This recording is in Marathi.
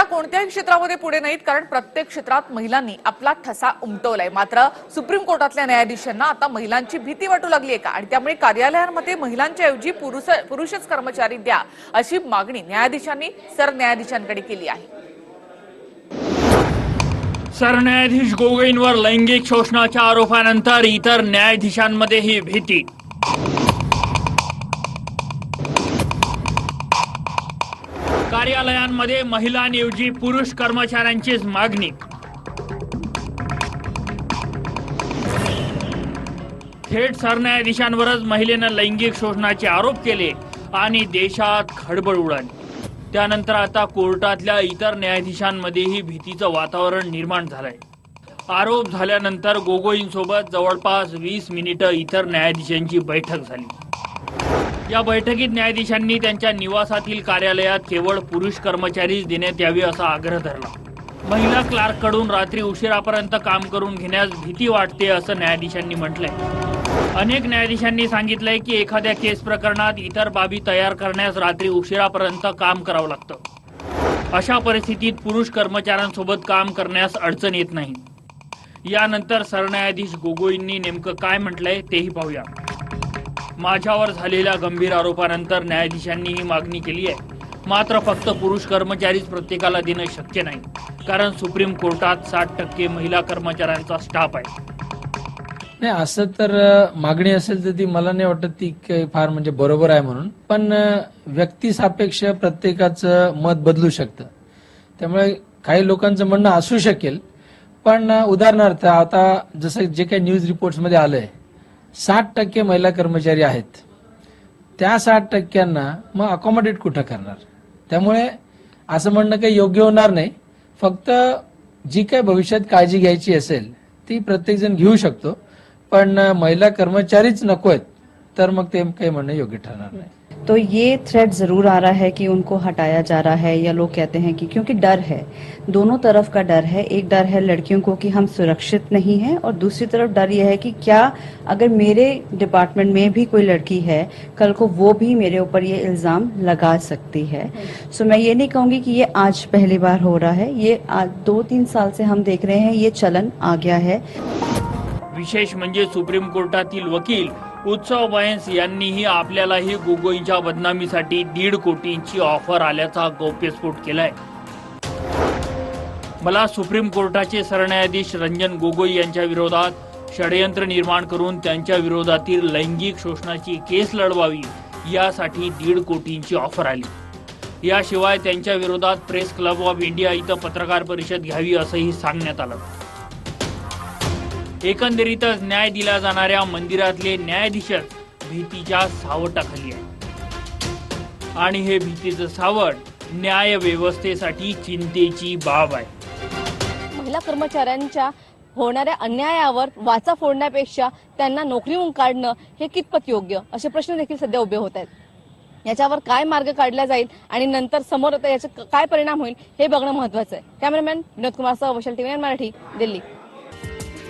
महिला कोणत्याही क्षेत्रामध्ये पुढे नाहीत कारण प्रत्येक क्षेत्रात महिलांनी आपला ठसा उमटवलाय. मात्र सुप्रीम कोर्टातल्या न्यायाधीशांना आता महिलांची भीती वाटू लागली आहे का? आणि त्यामुळे कार्यालयांमध्ये महिलांच्या ऐवजी पुरुष पुरुषच कर्मचारी द्या अशी मागणी न्यायाधीशांनी सरन्यायाधीशांकडे केली आहे. सरन्यायाधीश गोगोईंवर लैंगिक शोषणाच्या आरोपानंतर इतर न्यायाधीशांमध्येही भीती. कार्यालयांमध्ये महिलांऐवजी पुरुष कर्मचाऱ्यांचीच मागणी. थेट सरन्यायाधीशांवरच महिलेनं लैंगिक शोषणाचे आरोप केले आणि देशात खडबड उडाली. त्यानंतर आता कोर्टातल्या इतर न्यायाधीशांमध्येही भीतीचं वातावरण निर्माण झालंय. आरोप झाल्यानंतर गोगोईंसोबत जवळपास वीस मिनिटं इतर न्यायाधीशांची बैठक झाली. या बैठकीत न्यायाधीशांनी त्यांच्या निवासातील कार्यालयात केवळ पुरुष कर्मचारीच देण्यात यावे असा आग्रह धरला. महिला क्लार्ककडून रात्री उशिरापर्यंत काम करून घेण्यास भीती वाटते असं न्यायाधीशांनी म्हटलंय. अनेक न्यायाधीशांनी सांगितलंय की एखाद्या केस प्रकरणात इतर बाबी तयार करण्यास रात्री उशिरापर्यंत काम करावं लागतं. अशा परिस्थितीत पुरुष कर्मचाऱ्यांसोबत काम करण्यास अडचण येत नाही. यानंतर सरन्यायाधीश गोगोईंनी नेमकं काय म्हटलंय तेही पाहूया. माझ्यावर झालेल्या गंभीर आरोपानंतर न्यायाधीशांनी ही मागणी केली आहे. मात्र फक्त पुरुष कर्मचारीच प्रत्येकाला देणं शक्य नाही कारण सुप्रीम कोर्टात साठ टक्के महिला कर्मचाऱ्यांचा स्टाफ आहे. नाही असं तर मागणी असेल तर ती मला नाही वाटत ती काही फार म्हणजे बरोबर आहे म्हणून. पण व्यक्ती सापेक्ष प्रत्येकाचं मत बदलू शकतं. त्यामुळे काही लोकांचं म्हणणं असू शकेल. पण उदाहरणार्थ आता जसं जे काही न्यूज रिपोर्ट्समध्ये आलंय साठ टक्के महिला कर्मचारी आहेत. त्या साठ टक्क्यांना मग अकॉमोडेट कुठं करणार? त्यामुळे असं म्हणणं काही योग्य होणार नाही. फक्त जी काही भविष्यात काळजी घ्यायची असेल ती प्रत्येकजण घेऊ शकतो. पण महिला कर्मचारीच नको आहेत तर मग ते काही म्हणणं योग्य ठरणार नाही. तो ये थ्रेड ज़रूर आ रहा है कि उनको हटाया जा रहा है, या लोग कहते हैं कि क्योंकि डर है। दोनों तरफ़ का डर है। एक डर है लड़कियों को कि हम सुरक्षित नहीं हैं, और दूसरी तरफ़ डर यह है कि क्या अगर मेरे डिपार्टमेंट में भी कोई लड़की है, कल को वो भी मेरे ऊपर ये इल्ज़ाम लगा सकती है। सो मैं ये नहीं कहूँगी कि ये आज पहली बार हो रहा है। ये आज दो तीन साल से हम देख रहे हैं, ये चलन आ गया है। विशेष म्हणजे सुप्रीम कोर्टातील वकील उत्सव बयन्स यांनीही आपल्यालाही गोगोईंच्या बदनामीसाठी दीड कोटींची ऑफर आल्याचा गौप्यस्फोट केलाय. मला सुप्रीम कोर्टाचे सरन्यायाधीश रंजन गोगोई यांच्या विरोधात षडयंत्र निर्माण करून त्यांच्या विरोधातील लैंगिक शोषणाची केस लढवावी यासाठी दीड कोटींची ऑफर आली. याशिवाय त्यांच्या विरोधात प्रेस क्लब ऑफ इंडिया इथं पत्रकार परिषद घ्यावी असंही सांगण्यात आलं. एकंदरीतच न्याय दिला जाणाऱ्या मंदिरातले न्यायाधीशच भीतीच्या सावटाखाली आहे आणि हे भीतीचं सावट न्याय व्यवस्थेसाठी चिंतेची बाब आहे. महिला कर्मचाऱ्यांच्या होणाऱ्या अन्यायावर वाचा फोडण्यापेक्षा त्यांना नोकरीहून काढणं हे कितपत योग्य? असे प्रश्न देखील सध्या उभे होत आहेत. याच्यावर काय मार्ग काढला जाईल आणि नंतर समोर आता याचे काय परिणाम होईल हे बघणं महत्वाचं आहे. कॅमेरामॅन विनोद कुमार सह वैशाल टीव्ही मराठी दिल्ली.